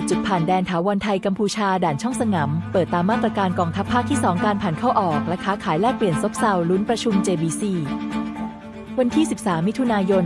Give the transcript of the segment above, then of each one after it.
ตจุดผ่านแดนถาวรไทยกัมพูชาด่านช่องสงำเปิดตามมาตรการกองทัพภาคที่ 2 การผ่านเข้าออก และค้าขายแลกเปลี่ยนซบเซาลุ้นประชุม JBC วันที่ 13 มิถุนายน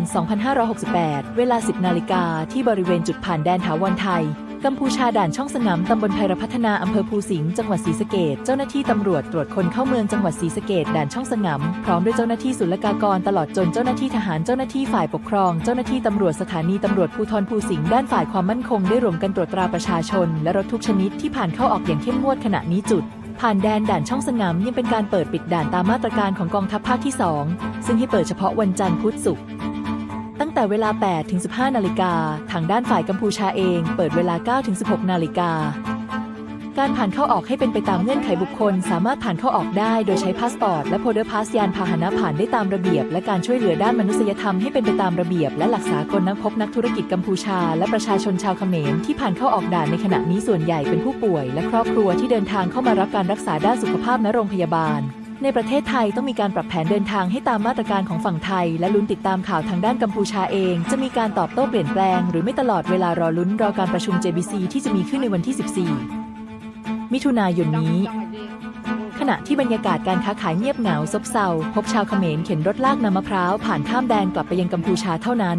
2568 เวลา 10 นาฬิกาที่บริเวณจุดผ่านแดนถาวรไทย กัมพูชาด่านช่องสงำตำบลไพรพัฒนาอำเภอภูสิงห์จังหวัดศรีสะเกดเจ้าหน้าที่ตำรวจตรวจคนเข้าเมืองจังหวัดศรีสะเกดด่านช่องสงำพร้อมด้วยเจ้าหน้าที่ศุลกากรตลอดจนเจ้าหน้าที่ทหารเจ้าหน้าที่ฝ่ายปกครอง เจ้าหน้าที่ตำรวจสถานีตำรวจภูธรภูสิงห์ด้านฝ่ายความมั่นคงได้รวมกันตรวจตราประชาชน และรถทุกชนิดที่ผ่านเข้าออกอย่างเข้มงวดขณะนี้จุดผ่านแดนด่านช่องสงำยังเป็นการเปิดปิดด่านตามมาตรการของกองทัพภาคที่ 2 ซึ่งให้เปิดเฉพาะวันจันทร์พุธศุกร์ แต่เวลา 8 ถึง 15 นาฬิกา ทางด้านฝ่ายกัมพูชาเอง เปิดเวลา 9 ถึง 16 นาฬิกา การผ่านเข้าออกให้เป็นไปตามเงื่อนไขบุคคล สามารถผ่านเข้าออกได้ โดยใช้พาสปอร์ตและโพเดอร์พาสยานพาหนะผ่านได้ตามระเบียบ และการช่วยเหลือด้านมนุษยธรรมให้เป็นไปตามระเบียบ และหลักสากลนักพบนักธุรกิจกัมพูชา และประชาชนชาวเขมรที่ผ่านเข้าออกด่านในขณะนี้ส่วนใหญ่เป็นผู้ป่วย และครอบครัวที่เดินทางเข้ามารับการรักษาด้านสุขภาพณโรงพยาบาล ในประเทศไทยต้องมีการปรับแผนเดินทางให้ตามมาตรการของฝั่งไทย และลุ้นติดตามข่าวทางด้านกัมพูชาเอง จะมีการตอบโต้เปลี่ยนแปลง หรือไม่ตลอดเวลารอลุ้นรอการประชุม JBC ที่จะมีขึ้นในวันที่ 14 มิถุนายนนี้ ขณะที่บรรยากาศการค้าขายเงียบเหงาซบเซาพบชาวเขมรเข็นรถลากนำมะพร้าวผ่านข้ามแดนกลับไปยังกัมพูชาเท่านั้น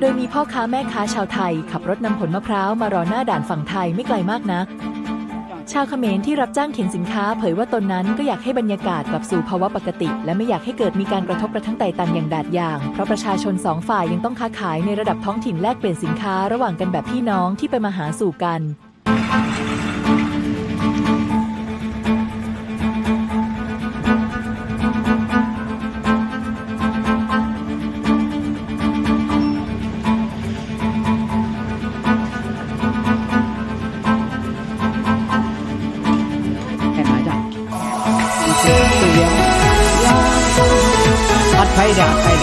โดยมีพ่อค้าแม่ค้าชาวไทย ขับรถนำผลมะพร้าวมารอหน้าด่านฝั่งไทยไม่ไกลมากนัก ชาวเขมรที่รับจ้างเข็นสินค้า เผยว่าตนนั้นก็อยากให้บรรยากาศกลับสู่ภาวะปกติ และไม่อยากให้เกิดมีการกระทบกระทั่งไต่ตันอย่างดาดอย่าง เพราะประชาชนสองฝ่ายยังต้องค้าขายในระดับท้องถิ่นแลกเปลี่ยนสินค้าระหว่างกันแบบพี่น้องที่ไปมาหาสู่กัน 拍一点，拍。